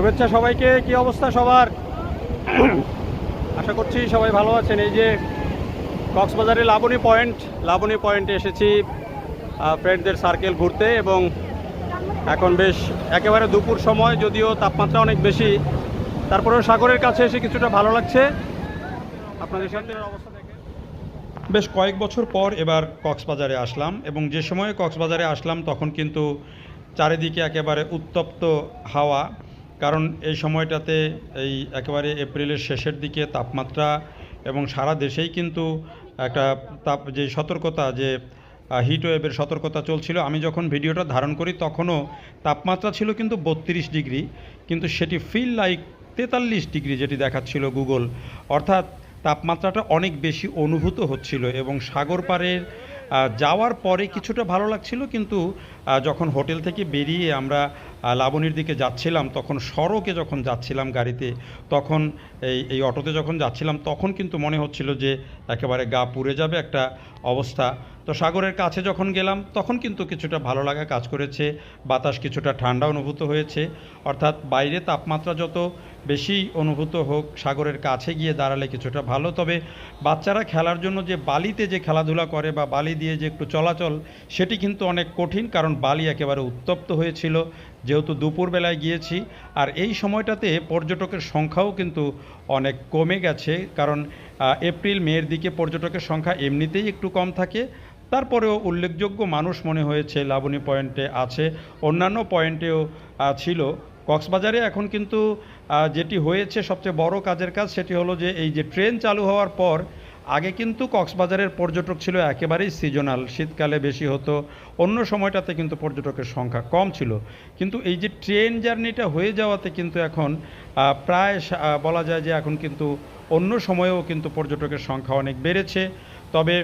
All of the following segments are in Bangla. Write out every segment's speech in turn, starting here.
শুভেচ্ছা সবাইকে, কি অবস্থা সবার? আশা করছি সবাই ভালো আছেন। এই যে কক্সবাজারে লাবণী পয়েন্ট, লাবণী পয়েন্টে এসেছি ফ্রেন্ডদের সার্কেল ঘুরতে এবং এখন বেশ একেবারে দুপুর সময়, যদিও তাপমাত্রা অনেক বেশি। তারপরেও সাগরের কাছে এসে কিছুটা ভালো লাগছে। আপনাদের সাথে অবস্থা বেশ কয়েক বছর পর এবার কক্সবাজারে আসলাম এবং যে সময়ে কক্সবাজারে আসলাম, তখন কিন্তু চারিদিকে একেবারে উত্তপ্ত হাওয়া। কারণ এই সময়টাতে এই একেবারে এপ্রিলের শেষের দিকে তাপমাত্রা এবং সারা দেশেই কিন্তু একটা তাপ, যে সতর্কতা, যে হিট ওয়েভের সতর্কতা চলছিল, আমি যখন ভিডিওটা ধারণ করি তখনও তাপমাত্রা ছিল কিন্তু বত্রিশ ডিগ্রি, কিন্তু সেটি ফিল লাইক তেতাল্লিশ ডিগ্রি যেটি দেখাচ্ছিল গুগল। অর্থাৎ তাপমাত্রাটা অনেক বেশি অনুভূত হচ্ছিল এবং সাগর পাড়ের যাওয়ার পরে কিছুটা ভালো লাগছিল, কিন্তু যখন হোটেল থেকে বেরিয়ে আমরা লাবণীর দিকে যাচ্ছিলাম, তখন সড়কে যখন যাচ্ছিলাম গাড়িতে, তখন এই এই অটোতে যখন যাচ্ছিলাম, তখন কিন্তু মনে হচ্ছিল যে একেবারে গা পুড়ে যাবে একটা অবস্থা। তো সাগরের কাছে যখন গেলাম, তখন কিন্তু কিছুটা ভালো লাগা কাজ করেছে, বাতাস কিছুটা ঠান্ডা অনুভূত হয়েছে। অর্থাৎ বাইরে তাপমাত্রা যত বেশি অনুভূত হোক, সাগরের কাছে গিয়ে দাঁড়ালে কিছুটা ভালো। তবে বাচ্চারা খেলার জন্য যে বালিতে যে খেলাধুলা করে বা বালি দিয়ে যে একটু চলাচল, সেটি কিন্তু অনেক কঠিন, কারণ বালি একেবারে উত্তপ্ত হয়েছিল। যেহেতু দুপুরবেলায় গিয়েছি, আর এই সময়টাতে পর্যটকের সংখ্যাও কিন্তু অনেক কমে গেছে, কারণ এপ্রিল মের দিকে পর্যটকের সংখ্যা এমনিতেই একটু কম থাকে। তারপরেও উল্লেখযোগ্য মানুষ মনে হয়েছে লাবণী পয়েন্টে আছে, অন্যান্য পয়েন্টেও ছিল। কক্সবাজারে এখন কিন্তু যেটি হয়েছে সবচেয়ে বড় কাজের কাজ সেটি হলো যে এই যে ট্রেন চালু হওয়ার পর আগে কিন্তু কক্সবাজারের পর্যটক ছিল একেবারেই সিজনাল শীতকালে বেশি হতো, অন্য সময়টাতে কিন্তু পর্যটকের সংখ্যা কম ছিল। কিন্তু এই যে ট্রেন জার্নিটা হয়ে যাওয়াতে কিন্তু এখন প্রায় বলা যায় যে এখন কিন্তু অন্য সময়েও কিন্তু পর্যটকের সংখ্যা অনেক বেড়েছে। তবে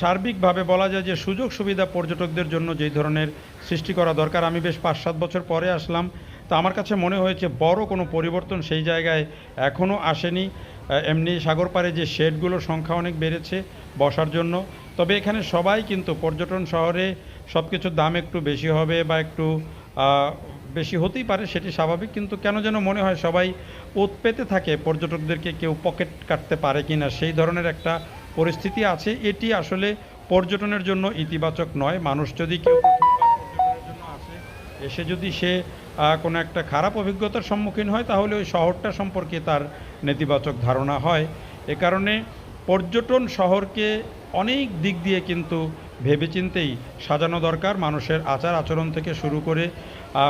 সার্বিকভাবে বলা যায় যে সুযোগ সুবিধা পর্যটকদের জন্য যেই ধরনের সৃষ্টি করা দরকার, আমি বেশ পাঁচ সাত বছর পরে আসলাম। তো আমার কাছে মনে হয়েছে বড় কোনো পরিবর্তন সেই জায়গায় এখনও আসেনি। এমনি সাগর পাড়ে যে শেডগুলোর সংখ্যা অনেক বেড়েছে বসার জন্য। তবে এখানে সবাই কিন্তু পর্যটন শহরে সব কিছুর দাম একটু বেশি হবে বা একটু বেশি হতেই পারে সেটি স্বাভাবিক, কিন্তু কেন যেন মনে হয় সবাই ওত পেতে থাকে পর্যটকদেরকে কেউ পকেট কাটতে পারে কি না সেই ধরনের একটা পরিস্থিতি আছে। এটি আসলে পর্যটনের জন্য ইতিবাচক নয়। মানুষ যদি কেউ এসে যদি সে কোনো একটা খারাপ অভিজ্ঞতার সম্মুখীন হয়, তাহলে ওই শহরটা সম্পর্কে তার নেতিবাচক ধারণা হয়। এ কারণে পর্যটন শহরকে অনেক দিক দিয়ে কিন্তু ভেবেচিন্তেই সাজানো দরকার। মানুষের আচার আচরণ থেকে শুরু করে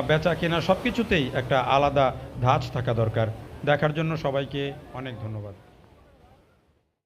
বেচা কেনা সব কিছুতেই একটা আলাদা ধাঁচ থাকা দরকার। দেখার জন্য সবাইকে অনেক ধন্যবাদ।